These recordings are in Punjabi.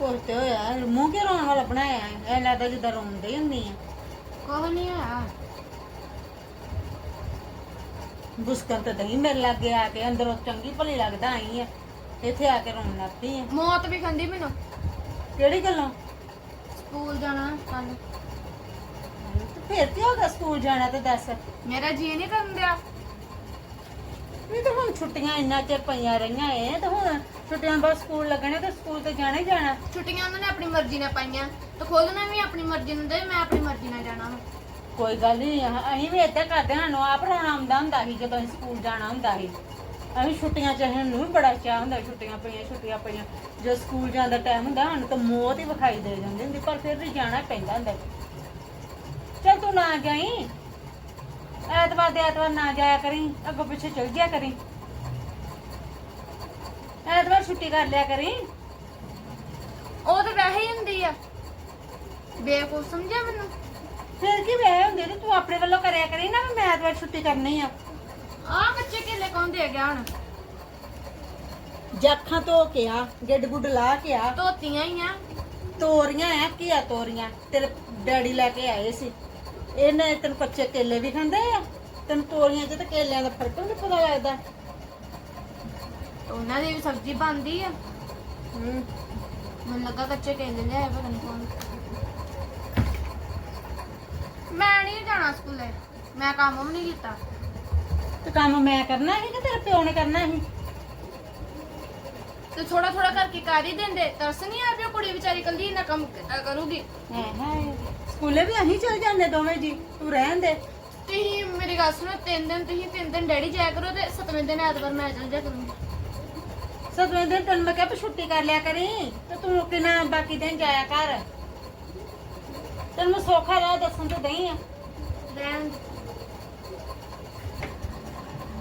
ਕੁਛ ਤੇ ਹੋਇਆ ਮੂੰਹ ਕਿਉਂ ਰੋਣ ਵਾਲਾ ਬਣਾਇਆ ਹੈ? ਐ ਲੱਗਦਾ ਜਿੱਦਾਂ ਰੋਂਦੇ ਹੁੰਦੀ ਆ। ਕੌਣ ਨਹੀਂ ਹੋਇਆ। ਬੁਸਕਰ ਤੇ ਦਹੀਂ ਮੇਰੇ ਲੱਗੇ ਆ ਕੇ ਅੰਦਰੋਂ ਚੰਗੀ ਭਲੀ ਲੱਗਦਾ ਆਈ ਆ ਇੱਥੇ ਆ ਕੇ ਰੋਣ ਲੱਗ ਪਈ ਆ। ਮੌਤ ਵੀ ਖੰਦੀ ਮੈਨੂੰ। ਕਿਹੜੀ ਗੱਲੋਂ? ਸਕੂਲ ਜਾਣਾ ਕੱਲ ਤੇ ਫਿਰ ਕੀ ਹੋ ਗਿਆ ਸਕੂਲ ਜਾਣਾ ਤੇ ਦੱਸ। ਮੇਰਾ ਜੀ ਨਹੀਂ ਕਰਨ ਦਿਆ। ਨਹੀਂ ਤਾਂ ਹੁਣ ਛੁੱਟੀਆਂ ਇੰਨਾ ਚਿਰ ਪਈਆਂ ਰਹੀਆਂ ਏ ਤੇ ਹੁਣ ਛੁੱਟੀਆਂ ਬਾਅਦ ਸਕੂਲ ਲੱਗਣੇ ਤੇ ਸਕੂਲ ਤੇ ਜਾਣਾ ਹੀ ਜਾਣਾ। ਛੁੱਟੀਆਂ ਉਹਨਾਂ ਨੇ ਆਪਣੀ ਮਰਜ਼ੀ ਨਾਲ ਪਾਈਆਂ ਤੇ ਖੋਲਣਾ ਵੀ ਆਪਣੀ ਮਰਜ਼ੀ ਨਾਲ ਦੇ ਮੈਂ ਆਪਣੀ ਮਰਜ਼ੀ ਨਾਲ ਜਾਣਾ ਵਾ। ਕੋਈ ਗੱਲ ਨਹੀਂ ਅਸੀਂ ਵੀ ਏਦਾਂ ਕਰਦੇ ਹਾਂ ਸਾਨੂੰ ਆਪ ਰੋਣਾ ਆਉਂਦਾ ਹੁੰਦਾ ਸੀ ਜਦੋਂ ਅਸੀਂ ਸਕੂਲ ਜਾਣਾ ਹੁੰਦਾ ਸੀ। ਅਸੀਂ ਛੁੱਟੀਆਂ ਚ ਸਾਨੂੰ ਵੀ ਬੜਾ ਚਾਹ ਹੁੰਦਾ ਸੀ, ਛੁੱਟੀਆਂ ਪਈਆਂ ਛੁੱਟੀਆਂ ਪਈਆਂ। ਜਦੋਂ ਸਕੂਲ ਜਾਣ ਦਾ ਟਾਈਮ ਹੁੰਦਾ ਸਾਨੂੰ ਤਾਂ ਮੌਤ ਹੀ ਵਿਖਾਈ ਦੇ ਜਾਂਦੀ ਹੁੰਦੀ ਪਰ ਫਿਰ ਵੀ ਜਾਣਾ ਪੈਂਦਾ ਹੁੰਦਾ। ਸੀ। ਚੱਲ ਤੂੰ ਨਾ ਜਾਈ। ਐਤਵਾਰ ਦੇ ਐਤਵਾਰ ਨਾ ਜਾਇਆ ਕਰੀ ਅੱਗੋਂ ਪਿੱਛੇ ਚਲ ਜਿਆ ਕਰੀ। ਐਤਵਾਰ ਛੁੱਟੀ ਕਰ ਲਿਆ ਕਰੀ। ਉਹ ਤਾਂ ਵੈਸੇ ਹੀ ਹੁੰਦੀ ਆ। ਬੇਵਕੂਫ ਸਮਝਿਆ ਮੈਨੂੰ? ਫਿਰ ਕੀ ਵੇ ਹੁੰਦੀ ਤੇ ਤੂੰ ਆਪਣੇ ਵੱਲੋਂ ਕਰਿਆ ਕਰੀ ਨਾ ਵੀ ਮੈਂ ਐਤਵਾਰ ਛੁੱਟੀ ਕਰਨੀ ਆ। ਆਹ ਕੱਚੇ ਕੇਲੇ ਕੌਣ ਦੇ ਗਿਆ ਹੁਣ? ਜਾਖਾਂ ਧੋ ਕੇ ਆ ਗਿੱਡ ਗੁੱਡ ਲਾ ਕੇ ਆ। ਧੋਤੀਆਂ ਹੀ ਆ। ਤੋਰੀਆਂ ਆ ਕੀਆ ਤੋਰੀਆਂ ਤੇਰੇ ਡੈਡੀ ਲੈ ਕੇ ਆਏ ਸੀ। ਇਹਨੇ ਤੈਨੂੰ ਕੱਚੇ ਕੇਲੇ ਵੀ ਖਾਂਦੇ ਆ? ਤੈਨੂੰ ਤੋਰੀਆਂ 'ਚ ਤੇ ਕੇਲਿਆਂ ਦਾ ਫ਼ਰਕ ਨਹੀਂ ਪਤਾ ਲੱਗਦਾ। ਉਹਨਾਂ ਦੀ ਵੀ ਸਬਜ਼ੀ ਬਣਦੀ ਆ। ਹੂੰ। ਮੈਨੂੰ ਲੱਗਾ ਕੱਚੇ ਕੇਲੇ ਲਿਆਏ ਪਤਾ ਨਹੀਂ ਕੌਣ। ਮੈਂ ਨਹੀਂ ਜਾਣਾ ਸਕੂਲੇ। ਮੈਂ ਕੰਮ ਵੀ ਨਹੀਂ ਕੀਤਾ। ਤੇ ਕੰਮ ਮੈਂ ਕਰਨਾ ਸੀ ਕਿ ਤੇਰੇ ਪਿਓ ਨੇ ਕਰਨਾ ਸੀ? ਤੇ ਥੋੜਾ ਥੋੜਾ ਕਰਕੇ ਕਰ ਹੀ ਦਿੰਦੇ। ਤਰਸ ਨਹੀਂ ਆ ਪਿਆ ਕੁੜੀ ਵਿਚਾਰੀ ਕੱਲੀ ਇੰਨਾ ਕੰਮ ਕਰੂਗੀ। ਹੈ ਹੈ। ਸਕੂਲੇ ਵੀ ਅਸੀਂ ਚਲ ਜਾਂਦੇ ਦੋਵੇਂ ਜੀ ਤੂੰ ਰਹਿਣ ਦੇ। ਤੁਸੀਂ ਮੇਰੀ ਗੱਲ ਸੁਣੋ ਤਿੰਨ ਦਿਨ ਤੁਸੀਂ ਤਿੰਨ ਦਿਨ ਡੈਡੀ ਜਾਇਆ ਕਰੋ ਤੇ ਸਤਵੇਂ ਦਿਨ ਐਤਵਾਰ ਮੈਂ ਚੱਲ ਜਾ ਕਰੂੰਗੀ। ਸਤਵੇਂ ਦਿਨ ਤੈਨੂੰ ਮੈਂ ਕਿਹਾ ਵੀ ਛੁੱਟੀ ਕਰ ਲਿਆ ਕਰੀ ਤੇ ਤੂੰ ਕਿਨਾ ਬਾਕੀ ਦਿਨ ਜਾਇਆ ਕਰ। ਤੈਨੂੰ ਮੈਂ ਸੌਖਾ ਰਾਹ ਦੱਸਣ ਤੇ ਦਈ ਆ। ਰਹਿਣ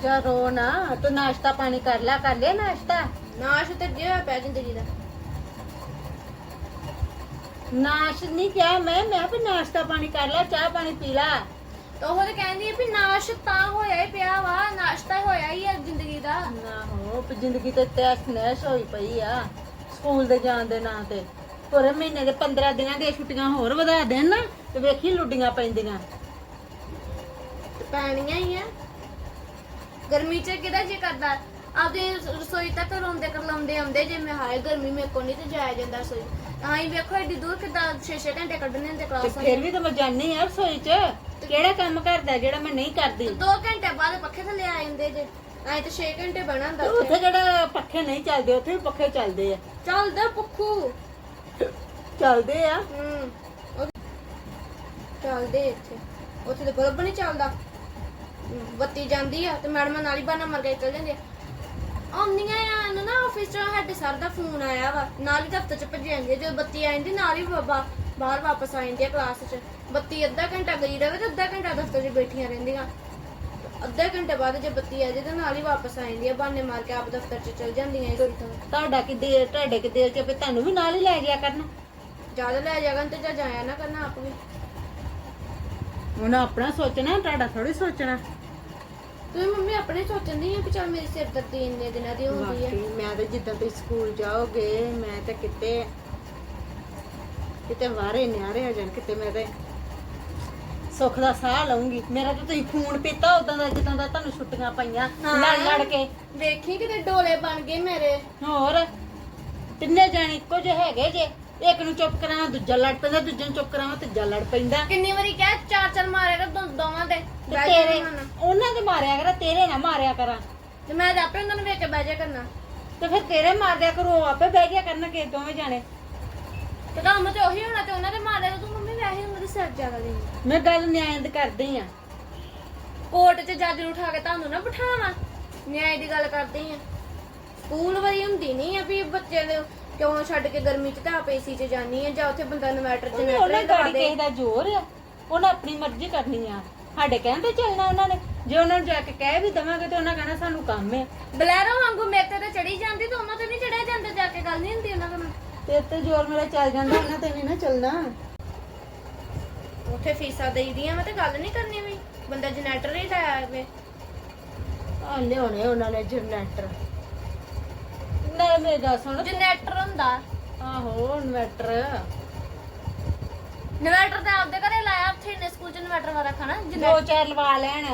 ਜਾ ਰੋ ਨਾ ਤੂੰ ਨਾਸ਼ਤਾ ਪਾਣੀ ਕਰ ਲਿਆ ਕਰ ਲਿਆ ਨਾਸ਼ਤਾ? ਨਾਸ਼ ਤੇ ਜੇ ਹੋਇਆ ਪਿਆ ਜ਼ਿੰਦਗੀ ਦਾ। ਨਾਸ਼ ਨਹੀਂ ਕਿਹਾ ਮੈਂ ਮੈਂ ਵੀ ਨਾਸ਼ਤਾ ਪਾਣੀ ਕਰ ਲੈ ਚਾਹ ਪਾਣੀ ਪੀ ਲੈ। ਤਾਂ ਉਹ ਤੇ ਕਹਿੰਦੀ ਆ ਵੀ ਨਾਸ਼ ਤਾਂ ਹੋਇਆ ਹੀ ਪਿਆ ਵਾ ਨਾਸ਼ਤਾ ਹੋਇਆ ਹੀ ਆ ਜ਼ਿੰਦਗੀ ਦਾ। ਨਾ ਹੋ ਵੀ ਜ਼ਿੰਦਗੀ ਤੇ ਤੈਸ ਨੈਸ਼ ਹੋਈ ਪਈ ਆ ਸਕੂਲ ਦੇ ਜਾਣ ਦੇ ਨਾਂ ਤੇ। ਪੂਰੇ ਮਹੀਨੇ ਦੇ 15 ਦਿਨਾਂ ਦੀਆਂ ਛੁੱਟੀਆਂ ਹੋਰ ਵਧਾ ਦੇਣ ਨਾ ਤੇ ਵੇਖੀ ਲੁੱਡੀਆਂ ਪੈਂਦੀਆਂ। ਪੈਣੀਆਂ ਹੀ ਆ। ਗਰਮੀ ਚ ਕਿਹਦਾ ਜੀ ਕਰਦਾ? ਆਪਦੀ ਰਸੋਈ ਤੱਕ ਰੋਂਦੇ ਕਰਲਾਉਂਦੇ ਆਉਂਦੇ ਜੇ ਮੈਂ ਹਾਏ ਗਰਮੀ ਮੇਰੇ ਕੋ ਨਹੀਂ ਤੇ ਜਾਇਆ ਜਾਂਦਾ ਰਸੋਈ। ਤਾਂ ਹੀ ਵੇਖੋ ਏਡੀ ਦੂਰ ਕਿਦਾਂ 6-6 ਘੰਟੇ ਕੱਢਣੇ ਤੇ ਕਲਾਸ ਫਿਰ ਵੀ ਤਾਂ ਮੈਂ ਜਾਣੀ ਆ ਰਸੋਈ 'ਚ। ਕਿਹੜਾ ਕੰਮ ਕਰਦਾ ਜਿਹੜਾ ਮੈਂ ਨਹੀਂ ਕਰਦੀ? ਦੋ ਘੰਟੇ ਬਾਅਦ ਪੱਖੇ ਥੱਲੇ ਆ ਜਾਂਦੇ ਜੇ। ਐ ਤੇ 6 ਘੰਟੇ ਬਣਾ ਹੁੰਦਾ ਤੇ ਉੱਥੇ ਜਿਹੜਾ ਪੱਖੇ ਨਹੀਂ ਚੱਲਦੇ ਉੱਥੇ ਵੀ ਪੱਖੇ ਚੱਲਦੇ ਆ। ਚੱਲਦਾ ਪੱਖੂ। ਚੱਲਦੇ ਆ। ਹੂੰ ਉਹ- ਚੱਲਦੇ ਇੱਥੇ। ਉੱਥੇ ਤੇ ਬਲਬ ਨਹੀਂ ਚੱਲਦਾ। ਬੱਤੀ ਜਾਂਦੀ ਆ ਤੇ ਮੈਡਮ ਨਾਲ ਹੀ ਬਾਨਾ ਮਰ ਕੇ ਚਲ ਜਾਂਦੀ ਆ। ਆਉਂਦੀਆਂ ਆ ਨਾ ਆਫਿਸ ਚੋਂ ਸਾਡੇ ਸਰ ਦਾ ਫੋਨ ਆਇਆ ਵਾ ਨਾਲ ਹੀ ਦਫ਼ਤਰ ਚ ਭੱਜ ਜਾਂਦੀ ਜਦੋਂ ਬੱਤੀ ਆ ਜਾਂਦੀ ਨਾਲ ਹੀ ਬਾਬਾ ਬਾਹਰ ਵਾਪਸ ਆ ਜਾਂਦੀ ਆ ਕਲਾਸ ਚ। ਬੱਤੀ ਅੱਧਾ ਘੰਟਾ ਗਈ ਰਵੇ ਤੇ ਅੱਧਾ ਘੰਟਾ ਦਫ਼ਤਰ 'ਚ ਬੈਠੀਆਂ ਰਹਿੰਦੀਆਂ। ਅੱਧਾ ਘੰਟੇ ਬਾਅਦ ਜੇ ਬੱਤੀ ਆ ਜਾਏ ਤਾਂ ਨਾਲ ਹੀ ਵਾਪਸ ਆ ਜਾਂਦੀ ਆ ਬਾਨੇ ਮਾਰ ਕੇ ਆਪ ਦਫ਼ਤਰ 'ਚ ਚਲ ਜਾਂਦੀਆਂ ਇਸੇ ਤਰ੍ਹਾਂ ਤੁਹਾਡਾ ਕਿ ਦੇਰ ਤੁਹਾਡੇ ਕਿ ਦੇਰ ਚ ਵੀ ਤੁਹਾਨੂੰ ਵੀ ਨਾਲ ਹੀ ਲੈ ਗਿਆ ਕਰਨਾ? ਜ਼ਿਆਦਾ ਲੈ ਜਾਗਨ ਤੇ ਜਾਂ ਜਾਇਆ ਨਾ ਕਰਨਾ ਆਪ ਵੀ। ਉਹਨਾਂ ਆਪਣਾ ਸੋਚਣਾ ਤੁਹਾਡਾ ਥੋੜੀ ਸੋਚਣਾ। ਤੁਸੀਂ ਮੰਮੀ ਆਪਣੇ ਸੋਚਦੀ ਆ ਕਿ ਚਲ ਮੇਰੀ ਸਿਰਦਰਦੀ ਇੰਨੇ ਦਿਨਾਂ ਦੀ ਹੁੰਦੀ ਆ? ਵਾਕਈ ਮੈਂ ਤਾਂ ਜਿੱਦਾਂ ਤੁਸੀਂ ਸਕੂਲ ਜਾਓਗੇ ਮੈਂ ਤਾਂ ਕਿਤੇ ਕਿਤੇ ਵਾਰੇ ਨਿਆਰੇ ਹੋ ਜਾਣ ਕਿਤੇ ਮੈਂ ਤੇ ਸੁੱਖ ਦਾ ਸਾਹ ਲਵਾਂਗੀ ਮੇਰਾ ਤਾਂ ਤੁਸੀਂ ਖੂਨ ਪੀਤਾ ਉਦਾਂ ਦਾ ਜਿੱਦਾਂ ਦਾ ਤੁਹਾਨੂੰ ਛੁੱਟੀਆਂ ਪਈਆਂ ਲੜ ਲੜ ਕੇ। ਵੇਖੀ ਕਿਤੇ ਡੋਲੇ ਬਣ ਗਏ ਮੇਰੇ। ਹੋਰ ਤਿੰਨੇ ਜਾਣੇ ਇੱਕੋ ਜਿਹੇ ਹੈਗੇ ਜੇ। ਇੱਕ ਨੂੰ ਚੁੱਪ ਕਰਾਵਾਂ ਦੂਜਾ ਲੜ ਪੈਂਦਾ ਦੂਜੇ ਨੂੰ ਚੁੱਪ ਕਰਾਵਾਂ ਤੀਜਾ ਲੜ ਪੈਂਦਾ। ਕਿੰਨੀ ਵਾਰੀ ਕਹਿ ਚਾਰ ਚਾਰ ਮਾਰੇਗਾ ਦੋ ਦੋਵਾਂ ਤੇ। ਬਹਿ ਤੇਰੇ। ਉਹਨਾਂ ਦੇ ਮਾਰਿਆ ਕਰਾਂ ਤੇਰੇ ਨਾ ਮਾਰਿਆ ਕਰਾਂ। ਤੇ ਮੈਂ ਤਾਂ ਆਪੇ ਉਹਨਾਂ ਨੂੰ ਵੇਖ ਕੇ ਬਹਿ ਜਾ ਕਰਨਾ। ਤੇ ਫਿਰ ਤੇਰੇ ਮਾਰਦਿਆ ਕਰੋ ਉਹ ਆਪੇ ਬਹਿ ਗਿਆ ਕਰਨਗੇ ਦੋਵੇਂ ਜਾਣੇ। ਤੇ ਕੰਮ ਤੇ ਉਹੀ ਹੋਣਾ ਤੇ ਉਹਨਾਂ ਦੇ ਮਾਰੇ ਤੂੰ ਮੰਮੀ ਵੈਸੇ ਉਹਨਾਂ ਦੇ ਸਿਰ ਜ਼ਿਆਦਾ ਦੇ। ਮੈਂ ਗੱਲ ਨਿਆਂ ਦੀ ਕਰਦੀ ਆ। ਕੋਰਟ 'ਚ ਜੱਜ ਨੂੰ ਉਠਾ ਕੇ ਤੁਹਾਨੂੰ ਨਾ ਬਿਠਾਵਾਂ। ਨਿਆਂ ਦੀ ਗੱਲ ਕਰਦੇ ਆ। ਸਕੂਲ ਵਾਲੀ ਹੁੰਦੀ ਨਹੀਂ ਆ ਵੀ ਬੱਚੇ ਦੇ ਕਿਉਂ ਛੱਡ ਕੇ ਗਰਮੀ 'ਚ ਤਾਂ ਆਪ ਏਸੀ 'ਚ ਜਾਨੀ ਆ ਜਾਂ ਉੱਥੇ ਬੰਦਾ ਇਨਵਰਟਰ 'ਚ ਉਹਨੇ ਹੀ ਗਾੜੀ ਦੇ। ਕਿਸੇ ਦਾ ਜ਼ੋਰ ਆ। ਉਹਨਾਂ ਆਪਣੀ ਮਰਜ਼ੀ ਕਰਨੀ ਆ। ਸਾਡੇ ਕਹਿਣ ਤੇ ਚੱਲਣਾ ਉਹਨਾਂ ਨੇ। ਜੇ ਉਹਨਾਂ ਨੂੰ ਜਾ ਕੇ ਕਹਿ ਵੀ ਦਵਾਂਗੇ ਤੇ ਉਹਨਾਂ ਕਹਿਣਾ ਸਾਨੂੰ ਕੰਮ ਹੈ ਬਲੈਰੋ ਵਾਂਗੂ ਮੇਰੇ ਤੇ ਚੜੀ ਜਾਂਦੀ ਤਾਂ ਉਹਨਾਂ ਤੇ ਨਹੀਂ ਚੜਿਆ ਜਾਂਦਾ ਜਾ ਕੇ ਗੱਲ ਨਹੀਂ ਹੁੰਦੀ ਉਹਨਾਂ ਨਾਲ ਤੇ ਤੇ ਜ਼ੋਰ ਮੇਰਾ ਚੱਲ ਜਾਂਦਾ ਉਹਨਾਂ ਤੇ ਨਹੀਂ ਨਾ ਚੱਲਣਾ। ਉੱਥੇ ਫੀਸਾਂ ਦੇਈਦੀਆਂ ਮੈਂ ਤੇ ਗੱਲ ਨਹੀਂ ਕਰਨੀ ਵੀ। ਬੰਦਾ ਜਨਰੇਟਰ ਹੀ ਲਾਇਆ ਵੇ ਆ ਲਿਆਉਣੇ ਉਹਨਾਂ ਨੇ ਜਨਰੇਟਰ ਨਾਲੇ ਮੇਰੀ ਗੱਲ ਸੁਣ। ਜਨਰੇਟਰ ਹੁੰਦਾ। ਆਹੋ ਇਨਵਰਟਰ। ਇਨਵਰਟਰ ਤਾਂ ਆਪਦੇ ਘਰੇ ਲਾਇਆ ਉੱਥੇ ਨੇ ਸਕੂਲ ਚ ਇਨਵਰਟਰ ਵਾਲਾ ਖਾਣਾ ਦੋ ਚਾਰ ਲਵਾ ਲੈਣ।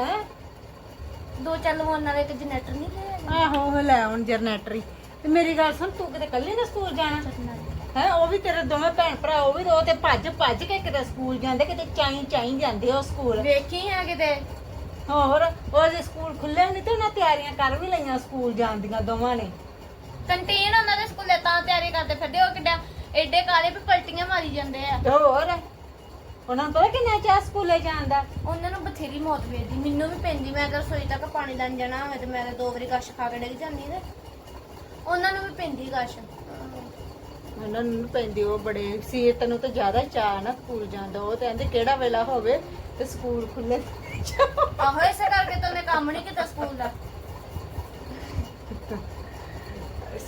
ਦੋ ਚੱਲ ਲਵਾਉਣ ਨਾਲ ਇੱਕ ਜਨਰੇਟਰ ਨਹੀਂ ਲਿਆ ਆਹੋ ਉਹ ਲੈ ਆਉਣ ਜਨਰੇਟਰ ਹੀ। ਤੇ ਮੇਰੀ ਗੱਲ ਸੁਣ ਤੂੰ ਕਿਤੇ ਕੱਲੀ ਨਾ ਸਕੂਲ ਜਾਣਾ? ਹੈ ਉਹ ਵੀ ਤੇਰੇ ਦੋਵੇਂ ਭੈਣ ਭਰਾ ਉਹ ਵੀ ਉਹ ਤੇ ਭੱਜ ਭੱਜ ਕੇ ਕਿਤੇ ਸਕੂਲ ਜਾਂਦੇ ਕਿਤੇ ਚਾਈ ਚਾਈ ਜਾਂਦੇ ਉਹ ਸਕੂਲ। ਵੇਖੀ ਹੈ ਕਿਤੇ? ਹੋਰ ਉਹ ਜੇ ਸਕੂਲ ਖੁੱਲੇ ਨਹੀਂ ਤੇ ਉਹਨਾਂ ਤਿਆਰੀਆਂ ਕਰ ਵੀ ਲਈਆਂ ਸਕੂਲ ਜਾਣ ਦੀਆਂ ਦੋਵਾਂ ਨੇ। ਕੰਟੀਨ ਉਹਨਾਂ ਦੇ ਸਕੂਲੇ ਤਾਂ ਤਿਆਰੀ ਕਰਦੇ ਫਿਰਦੇ ਉਹ ਕਿੱਡਾ ਐਡੇ ਕਾਲੇ ਵੀ ਪਲਟੀਆਂ ਮਾਰੀ ਜਾਂਦੇ ਆ। ਤੇ ਹੋਰ? ਉਹਨਾਂ ਨੂੰ ਪਤਾ ਕਿੰਨਾ ਚਾਹ ਸਕੂਲੇ ਜਾਣ ਦਾ? ਉਹਨਾਂ ਨੂੰ ਬਥੇਰੀ ਮੌਤ ਵੇਦੀ ਮੈਨੂੰ ਵੀ ਪੈਂਦੀ ਮੈਂ ਅਗਰ ਰਸੋਈ ਤੱਕ ਪਾਣੀ ਲੈਣ ਜਾਣਾ ਹੋਵੇ ਤੇ ਮੈਂ ਤਾਂ ਦੋ ਵਾਰੀ ਗਸ਼ ਖਾ ਕੇ ਡਿੱਗ ਜਾਂਦੀ ਤੇ। ਉਹਨਾਂ ਨੂੰ ਵੀ ਪੈਂਦੀ ਗਸ਼ ਉਹਨਾਂ ਨੂੰ ਪੈਂਦੀ ਉਹ ਬੜੇ ਸੀਰਤ ਨੂੰ ਤਾਂ ਜ਼ਿਆਦਾ ਚਾਹ ਨਾ ਸਕੂਲ ਜਾਣ ਦਾ। ਉਹ ਤੇ ਕਹਿੰਦੇ ਕਿਹੜਾ ਵੇਲਾ ਹੋਵੇ ਤੇ ਸਕੂਲ ਖੁੱਲੇ ਆਹੋ ਇਸੇ ਕਰਕੇ ਤਾਂ ਉਹਨੇ ਕੰਮ ਨਹੀਂ ਕੀਤਾ ਸਕੂਲ ਦਾ।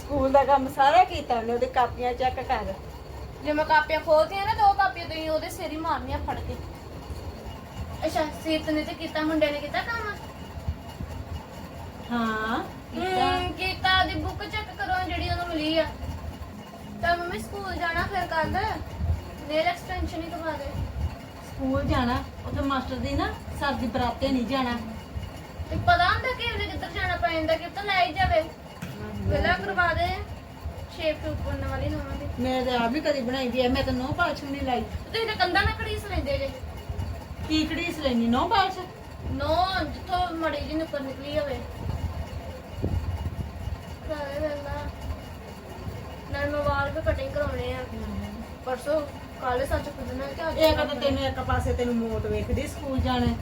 ਸਕੂਲ ਦਾ ਕੰਮ ਸਾਰਾ ਕੀਤਾ ਉਹਨੇ ਉਹਦੇ ਕਾਪੀਆਂ ਚੈੱਕ ਕਰ। ਜੇ ਮੈਂ ਕਾਪੀਆਂ ਖੋਲਦੀਆਂ ਨਾ ਉਹ ਕਾਪੀਆਂ ਤੁਸੀਂ ਉਹਦੇ ਸਿਰ ਹੀ ਮਾਰਨੀਆਂ ਫੜ ਕੇ। ਅੱਛਾ ਸੀਰਤ ਨੇ ਤੇ ਕੀਤਾ ਮੁੰਡੇ ਨੇ ਕੀਤਾ ਕੰਮ? ਹਾਂ ਕੀਤਾ। ਹਮ, ਕੀਤਾ ਉਹਦੀ ਬੁੱਕ ਚੈੱਕ ਕਰੋ ਜਿਹੜੀ ਉਹਨੂੰ ਮਿਲੀ ਆ। ਤਾਂ ਮੰਮੀ ਸਕੂਲ ਜਾਣਾ ਫਿਰ ਕੱਲ ਨੇਲ ਐਕਸਟੈਂਸ਼ਨ ਹੀ ਕਰਵਾ ਦੇ। ਸਕੂਲ ਜਾਣਾ ਉੱਥੇ ਮਾਸਟਰ ਦੀ ਨਾ ਸਰ ਦੀ ਬਰਾਤੇ ਨਹੀਂ ਜਾਣਾ। ਤੇ ਪਤਾ ਹੁੰਦਾ ਕਿ ਉਹਨੇ ਕਿੱਧਰ ਜਾਣਾ ਪੈਂਦਾ ਕਿ ਤਾਂ ਲੈ ਹੀ ਜਾਵੇ। ਪਹਿਲਾਂ ਕਰਵਾ ਦੇ। ਸ਼ੇਪ ਟੂਪ ਕਰਨ ਵਾਲੀ ਨਵਾਂ ਦੀ। ਮੈਂ ਤਾਂ ਆਪ ਵੀ ਕਦੀ ਬਣਾਈ ਦੀ ਐ ਮੈਂ ਤਾਂ ਨੋ ਪਾਲਸ਼ ਵੀ ਨਹੀਂ ਲਾਈ। ਤੁਸੀਂ ਤਾਂ ਕੰਧਾਂ ਨਾਲ ਘੜੀਸ ਲੈਂਦੇ ਜੇ। ਕੀ ਕੜੀਸ ਲੈਣੀ ਨੋ ਪਾਲਸ਼? ਨੋ ਜਿੱਥੋਂ ਮੜੀ ਜੀ ਨੁੱਕਰ ਨਿਕਲੀ ਹੋਵੇ। ਕਰੇ ਵੇਲਾ ਨਾਲ ਮੈਂ ਵਾਲ ਵੀ ਕਟਿੰਗ ਕਰਾਉਣੇ ਆ। ਪਰਸੋਂ ਕੱਲ ਸੱਚ ਪੁੱਛਣਾ ਕਿ ਅੱਜ ਇਹ ਕਹਦਾ ਤੈਨੂੰ ਇੱਕ ਪਾਸੇ ਤੈਨੂੰ ਮੋਟ ਵੇਖਦੀ ਸਕੂਲ ਜਾਣਾ।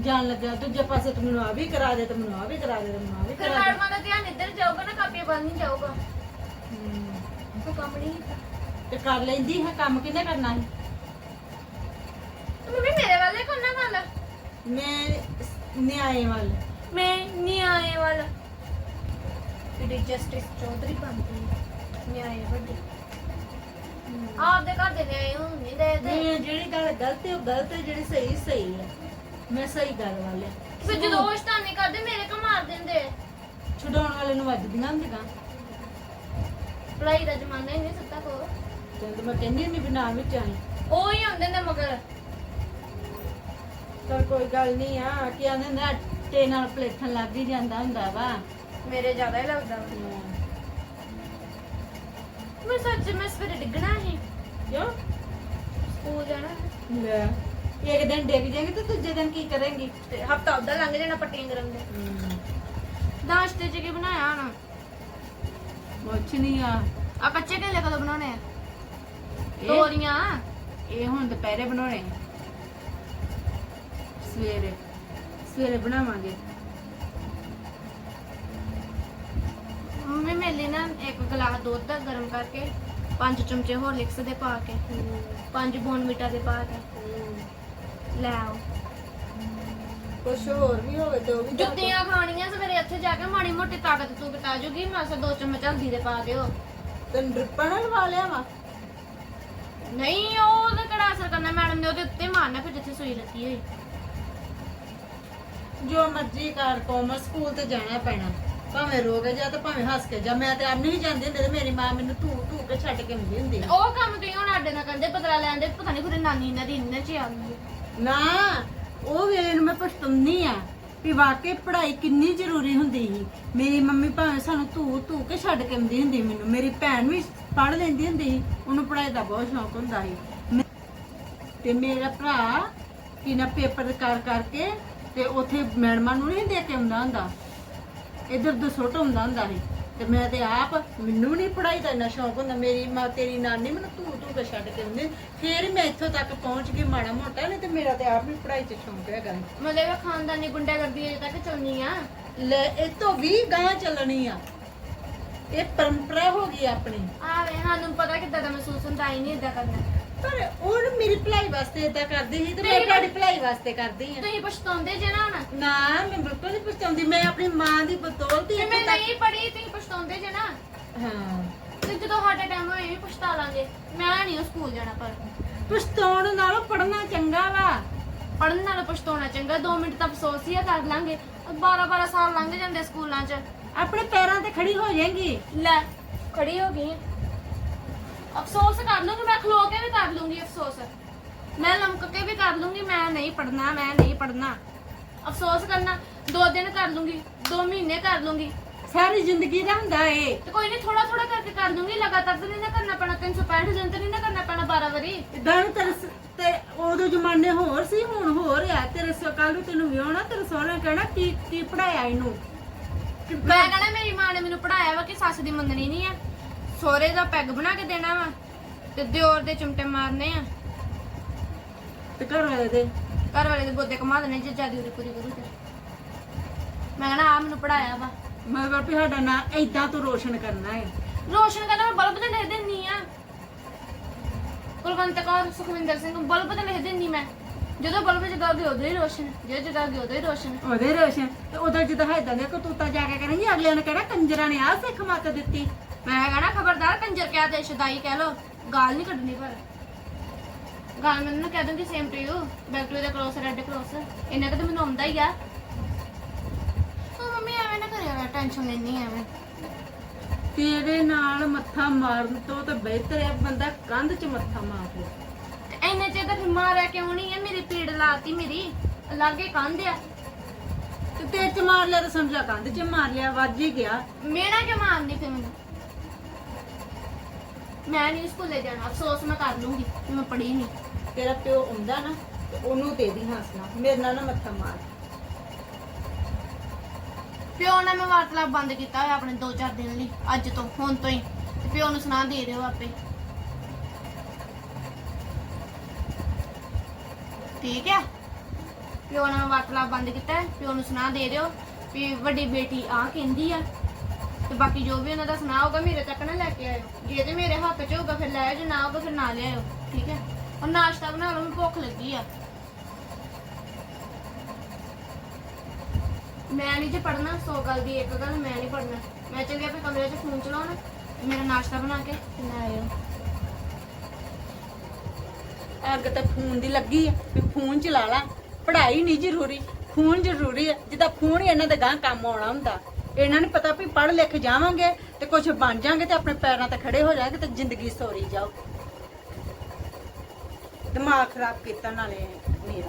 ਜਾਣ ਲੱਗਾ ਦੂਜੇ ਪਾਸੇ ਤੂੰ ਮੈਨੂੰ ਆ ਵੀ ਕਰਾ ਦੇ ਤੇ ਮੈਨੂੰ ਆ ਵੀ ਕਰਾ ਦੇ ਤੇ ਮੈਨੂੰ ਆ ਵੀ ਫਿਰ ਕਰਾ ਦੇ। ਮੈਡਮਾਂ ਦਾ ਧਿਆਨ ਇੱਧਰ ਜਾਊਗਾ ਨਾ ਕਾਪੀਆਂ ਵੱਲ ਨਹੀਂ ਜਾਊਗਾ। ਹਮ, ਤੂੰ ਕੰਮ ਨਹੀਂ ਕੀਤਾ ਤੇ ਕਰ ਲੈਂਦੀ ਹੈ ਕੰਮ ਕਿਹਨੇ ਕਰਨਾ ਸੀ ਤੇ ਮੰਮੀ ਮੇਰੇ ਵਾਲੇ ਕੋਲ ਨਾ ਗੱਲ ਮੈਂ ਨਿਆਏ ਵੱਲ। ਮੈਂ ਨਹੀਂ ਆਏ ਵਾਲਾ। ਕਿਡੀ ਜਸਟਿਸ ਚੌਧਰੀ ਬਣਦੀ ਨਿਆਏ ਵੱਡੇ। ਆਪਦੇ ਘਰ ਦੇ ਨਿਆਏ ਨਹੀਂ ਦੇ ਤੇ ਮੈਂ ਜਿਹੜੀ ਗੱਲ ਗਲਤ ਹੈ ਉਹ ਗਲਤ ਹੈ ਜਿਹੜੀ ਸਹੀ ਸਹੀ ਹੈ। ਮੈਂ ਸਹੀ ਗੱਲ ਵਾਲੇ ਫਿਰ ਜਦੋਂ ਉਹ ਸ਼ਤਾਨੀ ਕਰਦੇ ਮੇਰੇ ਕੋ ਮਾਰ ਦਿੰਦੇ। ਛਡਾਉਣ ਵਾਲੇ ਨੂੰ ਵੱਜਦੀਆਂ ਹੁੰਦੀਆਂ। ਪੜਾਈ ਦਾ ਜ਼ਮਾਨਾ ਹੀ ਨਹੀਂ ਸੱਤਾ ਕੋ ਜਦ ਮੈਂ ਕਹਿੰਦੀ ਨਹੀਂ ਬਿਨਾ ਵਿੱਚ ਆਈ। ਉਹ ਹੀ ਹੁੰਦੇ ਨੇ ਮਗਰ। ਪਰ ਕੋਈ ਗੱਲ ਨਹੀਂ ਆ ਕਿ ਆਨੇ ਨਾ ਟੇ ਨਾਲ ਪਲੇਖਣ ਲੱਗ ਹੀ ਜਾਂਦਾ ਹੁੰਦਾ ਵਾ। ਮੇਰੇ ਜ਼ਿਆਦਾ ਹੀ ਲੱਗਦਾ ਵਾ। ਮੈਂ ਸੱਚ ਮੈਂ ਸਵੇਰੇ ਡਿੱਗਣਾ ਸੀ ਕਿਉਂ? ਸਕੂਲ ਜਾਣਾ। ਲੈ। ਇੱਕ ਦਿਨ ਡਿੱਗ ਜਾਏਗੀ ਤੇ ਦੂਜੇ ਦਿਨ ਕੀ ਕਰੇਂਗੀ? ਤੇ ਹਫਤਾ ਉਦਾਂ ਲੰਘ ਜਾਣਾ ਪੱਟੀਆਂ ਕਰਨ ਦੇ। ਨਾਸ਼ਤੇ ਚ ਕੀ ਬਣਾਇਆ ਹਣ? ਕੁਛ ਨਹੀਂ ਆ। ਆ ਕੱਚੇ ਕੇਲੇ ਕਦੋਂ ਬਣਾਉਣੇ ਆ? ਇਹ ਤੋਰੀਆਂ? ਇਹ ਹੁਣ ਦੁਪਹਿਰੇ ਬਣਾਉਣੇ। ਆ। ਸਵੇਰੇ। ਸਵੇਰੇ ਬਣਾਵਾਂਗੇ। ਮੰਮੀ ਮੇਲੇ ਨਾ ਇੱਕ ਗਲਾਸ ਦੁੱਧ ਦਾ ਗਰਮ ਕਰਕੇ ਪੰਜ ਚਮਚੇ ਹੌਰਲਿਕਸ ਦੇ ਪਾ ਕੇ ਪੰਜ ਬੋਨਵੀਟਾ ਦੇ ਪਾ ਕੇ। ਲੈ ਆਓ। ਕੁਛ ਹੋਰ ਵੀ ਹੋਵੇ ਤੇ ਉਹ ਵੀ ਦੱਸ। ਜੁੱਤੀਆਂ ਖਾਣੀਆਂ ਸਵੇਰੇ ਇੱਥੇ ਜਾ ਕੇ ਮਾੜੀ ਮੋਟੀ ਤਾਕਤ ਤੂੰ ਬਤਾ ਜੂਗੀ ਮਾਸਾ ਦੋ ਚਮਚ ਹਲਦੀ ਦੇ ਪਾ ਦਿਓ। ਤੈਨੂੰ ਡਰਿੱਪਾਂ ਨਾਲ ਲਵਾ ਲਿਆ ਵਾ? ਨਹੀਂ ਉਹ ਉਹਦਾ ਕਿਹੜਾ ਅਸਰ ਕਰਨਾ? ਮੈਡਮ ਨੇ ਉਹਦੇ ਉੱਤੇ ਮਾਰਨਾ ਫਿਰ ਜਿੱਥੇ ਸੂਈ ਲੱਗੀ ਹੋਈ। ਜੋ ਮਰਜ਼ੀ ਕਰ ਕੋਮਰ ਸਕੂਲ ਤੇ ਜਾਣਾ ਪੈਣਾ। ਭਾਵੇਂ ਰੋ ਕੇ ਜਾ ਤੇ ਭਾਵੇਂ ਹੱਸ ਕੇ ਜਾ। ਮੈਂ ਤੇ ਆਪ ਨਹੀਂ ਜਾਂਦੀ ਹੁੰਦੀ ਤੇ ਮੇਰੀ ਮਾਂ ਮੈਨੂੰ ਧੂ ਧੂ ਕੇ ਛੱਡ ਕੇ ਆਉਂਦੀ ਹੁੰਦੀ ਆ। ਉਹ ਕੰਮ ਤੁਸੀਂ ਹੁਣ ਆਡੇ ਨਾਲ ਕੰਦੇ ਬਦਲਾ ਲੈਂਦੇ ਪਤਾ ਨਹੀਂ ਖੁਰੇ ਨਾਨੀ ਇਹਨਾਂ ਦੀ ਇੰਨੇ ਚ ਹੀ ਆ ਗਈ ਹੈ। ਨਾ, ਉਹ ਵੇਲੇ ਨੂੰ ਮੈਂ ਪਛਤਾਉਂਦੀ ਆ ਵੀ ਵਾਕਈ ਪੜ੍ਹਾਈ ਕਿੰਨੀ ਜ਼ਰੂਰੀ ਹੁੰਦੀ ਸੀ। ਮੇਰੀ ਮੰਮੀ ਭਾਵੇਂ ਸਾਨੂੰ ਧੂ ਧੂ ਕੇ ਛੱਡ ਕੇ ਆਉਂਦੀ ਹੁੰਦੀ ਮੈਨੂੰ। ਮੇਰੀ ਭੈਣ ਵੀ ਪੜ੍ਹ ਲੈਂਦੀ ਹੁੰਦੀ ਸੀ। ਉਹਨੂੰ ਪੜ੍ਹਾਈ ਦਾ ਬਹੁਤ ਸ਼ੌਕ ਹੁੰਦਾ ਸੀ। ਮੈਂ- ਤੇ ਮੇਰਾ ਭਰਾ ਕਿ ਨਾ ਪੇਪਰ ਕਰ ਕਰਕੇ ਤੇ ਉੱਥੇ ਮੈਡਮਾਂ ਨੂੰ ਨਹੀਂ ਦੇ ਕੇ ਆਉਂਦਾ ਹੁੰਦਾ। ਇਧਰ ਉਧਰ ਸੁੱਟ ਹੁੰਦਾ ਹੁੰਦਾ ਸੀ। ਤੇ ਮੈਂ ਤੇ ਆਪ ਮੈਨੂੰ ਨਹੀਂ ਪੜ੍ਹਾਈ ਦਾ ਇੰਨਾ ਸ਼ੌਕ ਹੁੰਦਾ। ਮੇਰੀ ਮਾਂ ਤੇਰੀ ਨਾਨੀ ਮੈਨੂੰ ਧੂ ਧੂ ਕੇ ਛੱਡ ਕੇ ਆਉਂਦੀ। ਫੇਰ ਮੈਂ ਇੱਥੋਂ ਤੱਕ ਪਹੁੰਚ ਗਈ ਮਾੜਾ ਮੋਟਾ ਨਹੀਂ ਤੇ ਮੇਰਾ ਤੇ ਆਪ ਵੀ ਪੜ੍ਹਾਈ 'ਚ ਸ਼ੌਕ ਹੈਗਾ। ਮਤਲਬ ਇਹ ਖਾਨਦਾਨੀ ਗੁੰਡਾਗਰਦੀ ਅਜੇ ਤੱਕ ਚੱਲਣੀ ਆ? ਲੈ ਇਹ ਤੋਂ ਵੀ ਗਾਂ ਚੱਲਣੀ ਆ। ਇਹ ਪਰੰਪਰਾ ਹੋ ਗਈ ਆਪਣੀ। ਆਵੇ ਸਾਨੂੰ ਪਤਾ ਕਿੱਦਾਂ ਦਾ ਮਹਿਸੂਸ ਹੁੰਦਾ ਹੀ ਨਹੀਂ ਇਦਾਂ ਕਰਨਾ। ਪਰ ਉਹ ਮੇਰੀ ਭਲਾਈ ਵਾਸਤੇ ਇਦਾਂ ਕਰਦੀ ਸੀ ਤੇ ਮੈਂ ਤੁਹਾਡੀ ਭਲਾਈ ਵਾਸਤੇ ਕਰਦੀ ਆ। ਤੁਸੀਂ ਪਛਤਾਉਂਦੇ ਜੇ ਨਾ ਹੁਣ। ਨਾ ਮੈਂ ਬਿਲਕੁਲ ਨਹੀਂ ਪਛਤਾਉਂਦੀ। ਮੈਂ ਆਪਣੀ ਮਾਂ ਦੀ ਬਦੌਲਤ ਹੀ ਤੇ ਮੈਂ ਇੱਥੋਂ ਤੱਕ- ਨਹੀਂ ਪੜ੍ਹੀ ਤੁਸੀਂ ਪਛਤਾਉਂਦੇ ਜੇ ਨਾ। ਹਾਂ। ਤੇ ਜਦੋਂ ਸਾਡੇ ਟਾਈਮ ਹੋਏ ਵੀ ਪਛਤਾ ਲਾਂਗੇ। ਮੈਂ ਨਹੀਂ ਉਹ ਸਕੂਲ ਜਾਣਾ ਪਰ। ਪਛਤਾਉਣ ਨਾਲੋਂ ਪੜਨਾ ਚੰਗਾ ਵਾ। ਪੜਨ ਨਾਲ ਪਛਤਾਉਣਾ ਚੰਗਾ। 2 ਮਿੰਟ ਤਾਂ ਅਫਸੋਸ ਹੀ ਆ ਕਰ ਲਾਂਗੇ। 12 12 ਸਾਲ ਲੰਘ ਜਾਂਦੇ ਸਕੂਲਾਂ 'ਚ। ਆਪਣੇ ਪੈਰਾਂ ਤੇ ਖੜੀ ਹੋ ਜਾਏਗੀ। ਲੈ ਖੜੀ ਹੋ ਗਈ। ਅਫਸੋਸ ਕਰ ਲੂੰਗੀ ਮੈਂ ਖਲੋ ਕੇ ਵੀ ਕਰ ਲੂੰਗੀ ਅਫਸੋਸ। ਮੈਂ ਲਮਕ ਕੇ ਵੀ ਕਰ ਲੂੰਗੀ ਮੈਂ ਨਹੀਂ ਪੜਨਾ ਮੈਂ ਨਹੀਂ ਪੜਨਾ ਅਫਸੋਸ ਕਰਨਾ ਦੋ ਦਿਨ ਕਰ ਲੂੰਗੀ ਦੋ ਮਹੀਨੇ ਕਰ ਲੂੰਗੀ। ਸਾਰੀ ਜ਼ਿੰਦਗੀ ਦਾ ਹੁੰਦਾ ਏ। ਤੇ ਕੋਈ ਨਹੀਂ ਥੋੜਾ ਥੋੜਾ ਕਰਕੇ ਕਰ ਲੂੰਗੀ ਲਗਾਤਾਰ ਤਾਂ ਨਹੀਂ ਨਾ ਕਰਨਾ ਪੈਣਾ 365 ਦਿਨ ਤਾਂ ਨਹੀਂ ਨਾ ਕਰਨਾ ਪੈਣਾ 12 ਵਾਰੀ। ਇਦਾਂ ਨੂੰ ਤੇਰੇ ਸ- ਤੇ ਉਦੋਂ ਜ਼ਮਾਨੇ ਹੋਰ ਸੀ ਹੁਣ ਹੋਰ ਆ। ਤੇਰੇ ਸਕਾਲ ਨੂੰ ਤੈਨੂੰ ਵਿਆਹਣਾ ਤੇਰੇ ਸਹੁਰੇ ਕਹਿਣਾ ਕੀ ਕੀ ਪੜਾਇਆ ਇਹਨੂੰ? ਮੈਂ ਕਹਣਾ ਮੇਰੀ ਮਾਂ ਨੇ ਮੈਨੂੰ ਪੜਾਇਆ ਵਾ ਕਿ ਸੱਸ ਦੀ ਮੰਨਣੀ ਨਹੀਂ ਆ। ਸੋਹਰੇ ਦਾ ਪੈਗ ਬਣਾ ਕੇ ਦੇਣਾ ਵਾ ਤੇ ਦਿਓਰ ਦੇ ਚਿਮਟੇ ਮਾਰਨੇ ਆ। ਤੇ ਘਰ ਵਾਲੇ ਦੇ? ਘਰ ਵਾਲੇ ਦੇ ਬੋਦੇ ਕਮਾ ਦੇਣੇ ਜੇ ਜਿਆਦੀ ਉਰੀ ਪੂਰੀ ਕਰੂ ਤੇ ਮੈਂ ਕਹਣਾ ਆ ਮੈਨੂੰ ਪੜਾਇਆ ਵਾ। ਮਗਰ ਵੀ ਸਾਡਾ ਨਾਂ ਏਦਾਂ ਤੋਂ ਰੋਸ਼ਨ ਕਰਨਾ ਹੈ ਰੋਸ਼ਨ ਕਹਿੰਦਾ ਮੈਂ ਬਲਬ ਤੇ ਲਿਖ ਦਿੰਨੀ ਆ। ਕੁਲਵੰਤ ਕੌਰ ਸੁਖਵਿੰਦਰ ਸਿੰਘ ਬਲਬ ਤੇ ਲਿਖ ਦਿੰਨੀ ਮੈਂ। ਜਦੋਂ ਬਲਬ ਜਗਾ ਗਏ ਉਦੋਂ ਹੀ ਰੋਸ਼ਨ ਜਦੋਂ ਜਗਾ ਗਏ ਉਦੋਂ ਹੀ ਰੋਸ਼ਨ। ਉਹਦੇ ਰੋਸ਼ਨ। ਤੇ ਉਦੋਂ ਜਦੋਂ ਹੈਦਾਂ ਦੇ ਕਤੂਤਾ ਜਾ ਕੇ ਕਰਾਂਗੀ ਅਗਲਿਆਂ ਨੇ ਕਹਿਣਾ ਕੰਜਰਾਂ ਨੇ ਆ ਸਿੱਖ ਮੱਤ ਦਿੱਤੀ? ਮੈਂ ਕਹਣਾ ਖਬਰਦਾਰ ਕੰਜਰ ਕਿਆ ਤੇ ਸ਼ਦਾਈ ਕਹਿ ਲੋ ਗਾਲ ਨਹੀਂ ਕੱਢਣੀ ਪਰ। ਗਾਲ ਮੈਨੂੰ ਨਾ ਕਹਿ ਦੂੰਗੀ same to you back to the cross red cross ਇੰਨਾ ਕੁ ਤਾਂ ਮੈਨੂੰ ਆਉਂਦਾ ਹੀ ਆ। ਉਹ ਮੰਮੀ ਐਵੇਂ ਨਾ ਕਰਿਆ ਕਰ ਟੈਨਸ਼ਨ ਲੈਣੀ ਐਵੇਂ। ਤੇਰੇ ਨਾਲ ਮੱਥਾ ਮਾਰਨ ਤੋਂ ਤਾਂ ਬਿਹਤਰ ਹੈ ਬੰਦਾ ਕੰਧ 'ਚ ਮੱਥਾ ਮਾਰ ਲੇ ਤੇ ਇੰਨੇ ਚਿਰ ਤਾਂ ਫਿਰ ਮਾਰਿਆ ਕਿਉਂ ਨਹੀਂ ਹੈ ਮੇਰੀ ਪੀੜ ਲਾਤੀ ਮੇਰੀ। ਲਾਗੇ ਕੰਧ ਆ। ਤੇ ਤੇਰੇ 'ਚ ਮਾਰ ਲਿਆ ਤਾਂ ਸਮਝਾ ਕੰਧ 'ਚ ਮਾਰ ਲਿਆ ਵੱਜ ਹੀ ਗਿਆ। ਮੇਰਾ ਕਿਉਂ ਮਾਰਨੀ ਫਿਰ ਮੈਨੂੰ? ਮੈਂ ਨਹੀਂ ਸਕੂਲੇ ਜਾਣਾ ਅਫਸੋਸ ਮੈਂ ਕਰ ਲੂੰਗੀ ਕਿ ਮੈਂ ਪੜ੍ਹੀ ਨਹੀਂ ਤੇਰਾ ਪਿਓ ਆਉਂਦਾ ਨਾ ਤੇ ਉਹਨੂੰ ਦੇ ਦੀ ਹੱਸਣਾ ਮੇਰੇ ਨਾਲ ਨਾ ਮੱਥਾ ਮਾਰ। ਪਿਓ ਨੇ ਮੈਂ ਵਾਰਤਾਲਾਪ ਬੰਦ ਕੀਤਾ ਹੋਇਆ ਆਪਣੇ 2-4 ਦਿਨ ਲਈ ਅੱਜ ਤੋਂ ਹੁਣ ਤੋਂ ਹੀ। ਤੇ ਪਿਓ ਨੂੰ ਸੁਣਾ ਦੇ ਦਿਓ ਆਪੇ। ਠੀਕ ਹੈ ਪਿਓ ਨੇ ਮੈਂ ਵਾਰਤਾਲਾਪ ਬੰਦ ਕੀਤਾ ਹੈ ਪਿਓ ਨੂੰ ਸੁਣਾ ਦੇ ਦਿਓ ਵੀ ਵੱਡੀ ਬੇਟੀ ਆ ਕਹਿੰਦੀ ਆ। ਤੇ ਬਾਕੀ ਜੋ ਵੀ ਉਹਨਾਂ ਦਾ ਸੁਣਾ ਹੋਗਾ ਮੇਰੇ ਤੱਕ ਨਾ ਲੈ ਕੇ ਆਇਓ। ਜੇ ਤੇ ਮੇਰੇ ਹੱਥ 'ਚ ਹੋਊਗਾ, ਫਿਰ ਲੈ ਆਇਓ, ਜੇ ਨਾ ਹੋਊਗਾ, ਫਿਰ ਨਾ ਲਿਆਇਓ ਠੀਕ ਹੈ? ਹੁਣ ਨਾਸ਼ਤਾ ਬਣਾ ਲਓ ਮੈਨੂੰ ਭੁੱਖ ਲੱਗੀ ਆ। ਮੈਂ ਨਹੀਂ ਜੇ ਪੜਨਾ ਸੋ ਗੱਲ ਦੀ ਇੱਕ ਗੱਲ ਮੈਂ ਨਹੀਂ ਪੜਨਾ ਮੈਂ ਚੱਲ ਗਿਆ ਆਪਣੇ ਕਮਰੇ 'ਚ ਫੋਨ ਚਲਾਉਣ ਮੇਰਾ ਨਾਸ਼ਤਾ ਬਣਾ ਕੇ ਲੈ ਆਇਓ। ਅੱਗ ਤਾਂ ਫੋਨ ਦੀ ਲੱਗੀ ਆ ਵੀ ਫੋਨ ਚਲਾ ਲਾ। ਪੜ੍ਹਾਈ ਨਹੀਂ ਜ਼ਰੂਰੀ, ਫੋਨ ਜ਼ਰੂਰੀ ਹੈ ਜਿੱਦਾਂ ਫੋਨ ਹੀ ਇਹਨਾਂ ਦੇ ਗਾਂ ਕੰਮ ਆਉਣਾ ਹੁੰਦਾ। ਇਹਨਾਂ ਨੂੰ ਪਤਾ ਵੀ ਪੜ੍ਹ ਲਿਖ ਜਾਵਾਂਗੇ ਤੇ ਕੁਝ ਬਣ ਜਾਾਂਗੇ ਤੇ ਆਪਣੇ ਪੈਰਾਂ ਤੇ ਖੜੇ ਹੋ ਜਾਾਂਗੇ ਤੇ ਜ਼ਿੰਦਗੀ ਸੋਰੀ ਜਾਓ ਦਿਮਾਗ ਖਰਾਬ ਕੀਤਾ ਨਾਲੇ ਮੇਰਾ।